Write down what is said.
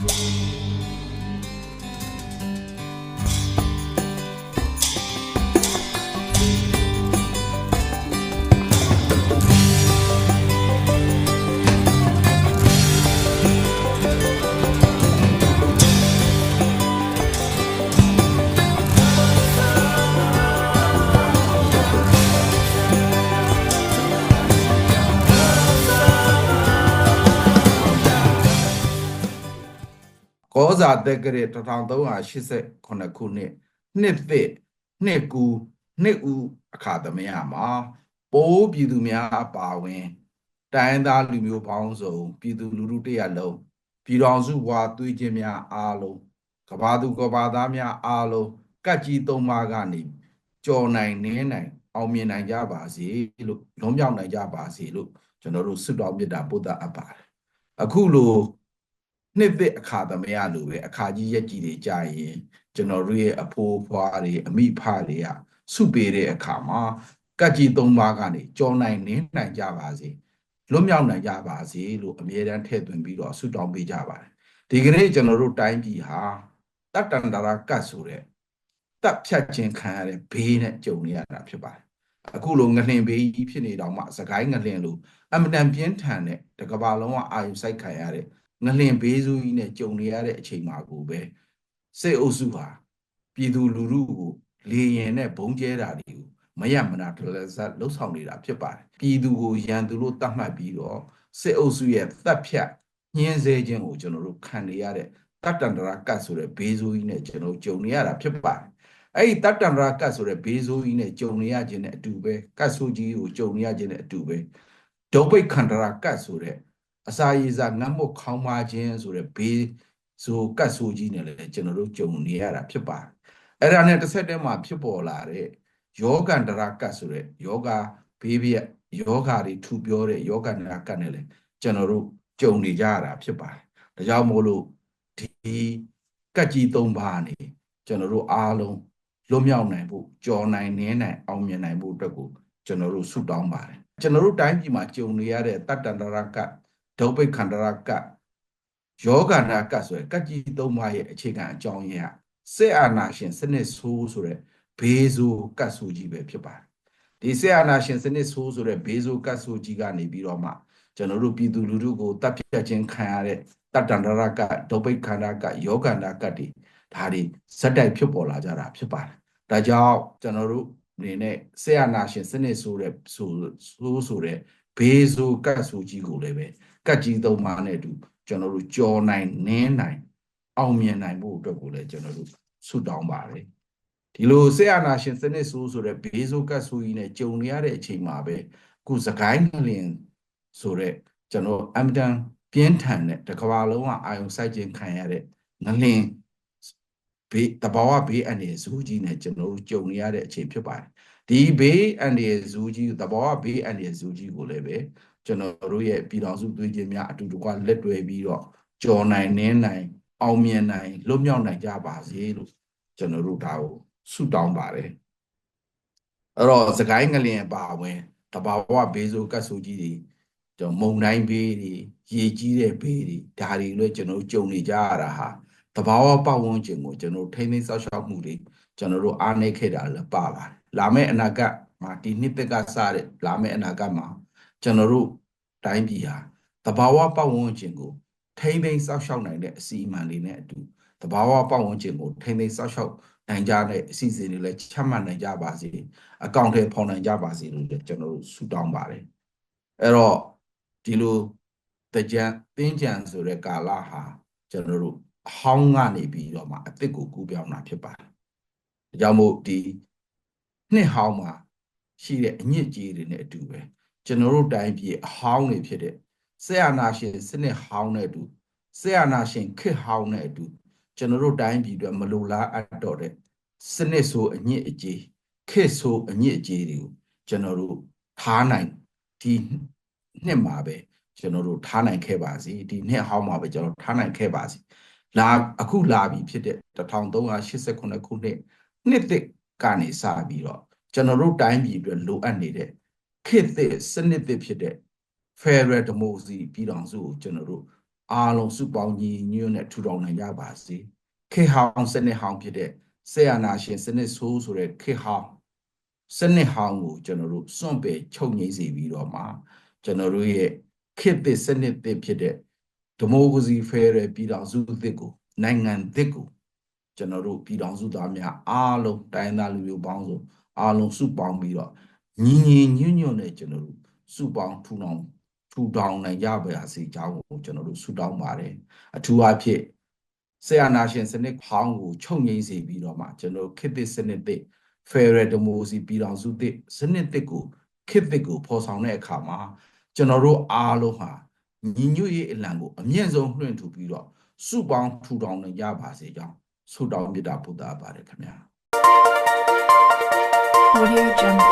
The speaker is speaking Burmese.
Thank. ကောဇာတက္ကရာ1389ခုနှစ်နှစ်သစ်နှစ်ကူနှစ်ဦးအခါသမယမှာပိုးပြည်သူများအပါအဝင် တိုင်းသားလူမျိုးပေါင်းစုံပြည်သူလူထုတရက်လုံးပြည်တော်စုဘွာသွေးချင်းများအားလုံးကဘာသူကဘာသားများအားလုံးကတ်ကြီးသုံးပါးကနေကြော်နိုင်နင်းနိုင်အောင်မြင်နိုင်ကြပါစေလို့လုံးမြောက်နိုင်ကြပါစေလို့ကျွန်တော်တို့ဆုတောင်းမေတ္တာပို့သအပ်ပါတယ်အခုလို နှစ်သစ်အခါသမယလိုပဲအခါကြီးရက်ကြီးတွေကြာရင်ကျွန်တော်တို့ရဲ့အဖိုးဖွားတွေအမိဖတွေကစုပေးတဲ့အခါမှာကတ်ကြီးသုံးပါးကနေကြောနိုင်နင်းနိုင်ကြပါစေလွတ်မြောက်နိုင်ကြပါစေလို့အမြဲတမ်းထည့်သွင်းပြီးတော့ဆုတောင်းပေးကြပါတယ်ဒီကနေ့ကျွန်တော်တို့တိုင်းပြည်ဟာတတ္တန္တရာကတ်ဆိုတဲ့တပ်ဖြတ်ခြင်းခံရတဲ့ဘေးနဲ့ကြုံနေရတာဖြစ်ပါတယ်အခုလိုငလင်ဘေးကြီးဖြစ်နေတော့မှစကိုင်းငလင်လို့အမတန်ပြင်းထန်တဲ့တကဘာလုံးကအာယုစိုက်ခံရတဲ့ ငလင်ဘေးစုကြီးနဲ့ကြုံနေရတဲ့အချိန်မှာကိုပဲစိတ်အုပ်စုဟာပြည်သူလူထုကိုလေရင်နဲ့ဘုံကျဲတာတွေကိုမရမနာတလဇတ်လှုပ်ဆောင်နေတာဖြစ်ပါတယ်ပြည်သူကိုရန်သူလို့တတ်မှတ်ပြီးတော့စိတ်အုပ်စုရဲ့တပ်ဖြတ်ညှင်းဆဲခြင်းကိုကျွန်တော်တို့ခံနေရတဲ့တတ္တန္တရာကတ်ဆိုတဲ့ဘေးစုကြီးနဲ့ကျွန်တော်ကြုံနေရတာဖြစ်ပါတယ်အဲ့ဒီတတ္တန္တရာကတ်ဆိုတဲ့ဘေးဆိုးကြီးနဲ့ကြုံနေရခြင်းနဲ့အတူပဲကတ်ဆိုးကြီးကိုကြုံနေရခြင်းနဲ့အတူပဲဒုပိတ်ခန္ဓရာကတ်ဆိုတဲ့ အစာရည်စာငတ်မွတ်ခေါင်းပါခြင်းဆိုတဲ့ဘေးဆိုကတ်ဆိုးကြီးနဲ့လည်းကျွန်တော်တို့ကြုံနေရတာဖြစ်ပါတယ်အဲ့ဒါနဲ့တစ်ဆက်တည်းမှာဖြစ်ပေါ်လာတဲ့ယောဂန္တရာကတ်ဆိုတဲ့ယောဂဘေးပြက်ယောဂါတွေထူပြောတဲ့ယောဂန္တရာကတ်နဲ့လည်းကျွန်တော်တို့ကြုံနေကြရတာဖြစ်ပါတယ်ဒါကြောင့်မို့လို့ဒီကတ်ကြီး၃ပါးနေကျွန်တော်တို့အားလုံးလွတ်မြောက်နိုင်ဖို့ကြော်နိုင်နင်းနိုင်အောင်မြင်နိုင်ဖို့အတွက်ကိုကျွန်တော်တို့ဆုတောင်းပါတယ်ကျွန်တော်တို့တိုင်းပြည်မှာကြုံနေရတဲ့တတ္တန္တရာကတ် ဒုပိတ်ခန္ဓရာကတ်ယောဂနာကတ်ဆိုရယ်ကတ်ကြီးသုံးပါးရဲ့အခြေခံအကြောင်းရင်းကစေအာနာရှင်စနစ်ဆိုးဆိုတဲ့ဘေးဆိုးကတ်ဆိုးကြီးပဲဖြစ်ပါတယ်ဒီစေအာနာရှင်စနစ်ဆိုးဆိုတဲ့ဘေးဆိုးကတ်ဆိုးကြီးကနေပြီးတော့မှကျွန်တော်တို့ပြည်သူလူထုကိုတပ်ဖြတ်ခြင်းခံရတဲ့တတ္တန္တရကဒုပိတ်ခန္ဓာကယောဂန္တာကတ်တွေဒါတွေဇက်တိုက်ဖြစ်ပေါ်လာကြတာဖြစ်ပါတယ်ဒါကြောင့်ကျွန်တော်တို့အနေနဲ့ဆေယနာရှင်စနစ်ဆိုတဲ့ဆိုဆိုဆိုတဲ့ဘေးဆိုကတ်ဆိုကြီးကိုလည်းပဲ ကတ်ကြီးသုံးပါးနဲ့အတူကျွန်တော်တို့ကြော်နိုင်နင်းနိုင်အောင်မြင်နိုင်ဖို့အတွက်ကိုလည်းကျွန်တော်တို့ဆုတောင်းပါတယ်ဒီလိုဆေယနာရှင်စနစ်ဆိုဆိုတဲ့ဘေးဆိုကတ်ဆိုကြီးနဲ့ကြုံရတဲ့အချိန်မှာပဲခုစကိုင်းငလင်ဆိုတဲ့ကျွန်တော်အမတန်ပြင်းထန်တဲ့တစ်ကမ္ဘာလုံးကအာယုံစိုက်ခြင်းခံရတဲ့ငလင်ဘေးတဘာဝဘေးအန္တရာယ်ဇူးကြီးနဲ့ကျွန်တော်တို့ကြုံရတဲ့အချိန်ဖြစ်ပါတယ် ဒီဘေးအန္တရာယ်ဇူးကြီးတဘာဝဘေးအန္တရာယ်ဇူးကြီးကိုလည်းပဲကျွန်တော်တို့ရဲ့ပြည်တော်စုသွေးချင်းများအတူတကွလက်တွဲပြီးတော့ကြော်နိုင်နင်းနိုင် အောင်မြင်နိုင်လွတ်မြောက်နိုင်ကြပါစေလို့ကျွန်တော်တို့ဒါကိုဆုတောင်းပါတယ်အဲ့တော့စကိုင်းငလျင်ပါဝင်တဘာဝဘေးဆိုကတ်ဆိုကြီးတွေကျွန်မုံတိုင်းဘေးတွေရေကြီးတဲ့ဘေးတွေဒါတွေလည်းကျွန်တော်တို့ကြုံနေကြရတာဟာတဘာဝပတ်ဝန်းကျင်ကိုကျွန်တော်ထိမ့်သိမ်းဆောက်ရှောက်မှုတွေကျွန်တော်တို့အားနည်းခဲ့တာလည်းပါပါတယ် လာမယ့်အနာဂတ်မှာဒီနှစ်သစ်ကစတဲ့လာမယ့်အနာဂတ်မှာကျွန်တော်တို့တိုင်းပြည်ဟာတဘာဝပတ်ဝန်းကျင်ကိုထိမ့်သိမ်းဆောက်ရှောက်နိုင်တဲ့အစီအမံတွေနဲ့အတူတဘာဝပတ်ဝန်းကျင်ကိုထိမ့်သိမ်းဆောက်ရှောက်နိုင်ကြတဲ့အစီအစဉ်တွေလည်းချမှတ်နိုင်ကြပါစေအကောင့်ထဲဖော်နိုင်ကြပါစေလို့လည်းကျွန်တော်တို့ဆုတောင်းပါတယ်အဲ့တော့ဒီလိုတကြံတင်းကြံဆိုတဲ့ကာလဟာကျွန်တော်တို့အဟောင်းကနေပြီးတော့မှအစ်စ်ကိုကူးပြောင်းတာဖြစ်ပါတယ်ဒါကြောင့်မို့ဒီ နှစ်ဟောင်းမှာရှိတဲ့အညစ်အကြေးတွေနဲ့အတူပဲကျွန်တော်တို့တိုင်းပြည်အဟောင်းတွေဖြစ်တဲ့ဆေယနာရှင်စနစ်ဟောင်းနဲ့အတူဆေယနာရှင်ခေတ်ဟောင်းနဲ့အတူကျွန်တော်တို့တိုင်းပြည်အတွက်မလိုလားအပ်တော့တဲ့စနစ်ဆိုအညစ်အကြေးခေတ်ဆိုအညစ်အကြေးတွေကိုကျွန်တော်တို့ထားနိုင်ဒီနှစ်မှာပဲကျွန်တော်တို့ထားနိုင်ခဲ့ပါစီဒီနှစ်ဟောင်းမှာပဲကျွန်တော်ထားနိုင်ခဲ့ပါစီလာအခုလာပြီဖြစ်တဲ့1389ခုနှစ်နှစ်သစ် ကနေစပြီးတော့ကျွန်တော်တို့တိုင်းပြည်အတွက်လိုအပ်နေတဲ့ခေတ်သစ်စနစ်သစ်ဖြစ်တဲ့ Federal Democracy ပြည်ထောင်စုကိုကျွန်တော်တို့အားလုံးစုပေါင်းညီညွတ်နဲ့ထူထောင်နိုင်ကြပါစေခေတ်ဟောင်းစနစ်ဟောင်းဖြစ်တဲ့ဆေယနာရှင်စနစ်ဆိုးဆိုတဲ့ခေတ်ဟောင်းစနစ်ဟောင်းကိုကျွန်တော်တို့စွန့်ပယ်ချုပ်ငြိမ်းစေပြီးတော့မှကျွန်တော်တို့ရဲ့ခေတ်သစ်စနစ်သစ်ဖြစ်တဲ့ဒီမိုကရေစီဖယ်ရယ်ပြည်ထောင်စုသစ်ကိုနိုင်ငံသစ်ကို ကျွန်တော်တို့ပြည်ထောင်စုသားများအားလုံးတိုင်းသားလူမျိုးပေါင်းစုံအားလုံးစုပေါင်းပြီးတော့ညီညီညွတ်ညွတ်နဲ့ကျွန်တော်တို့စုပေါင်းထူထောင်ထူထောင်နိုင်ကြပါစေကြောင်းကိုကျွန်တော်တို့ဆုတောင်းပါတယ်အထူးအဖြစ်ဆရာနာရှင်စနစ်ဟောင်းကိုချုပ်ငိမ့်စေပြီးတော့မှကျွန်တော်တို့ခေတ်သစ်စနစ်သစ် Federal Democracy ပြည်ထောင်စုသစ်စနစ်သစ်ကိုခေတ်သစ်ကိုဖော်ဆောင်တဲ့အခါမှာကျွန်တော်တို့အားလုံးဟာညီညွတ်ရေးအလံကိုအမြင့်ဆုံးလွှင့်ထူပြီးတော့စုပေါင်းထူထောင်နိုင်ကြပါစေကြောင်း ဆုတောင်းမေတ္တာပို့သပါတယ်ခင်ဗျာ Audio Jungle.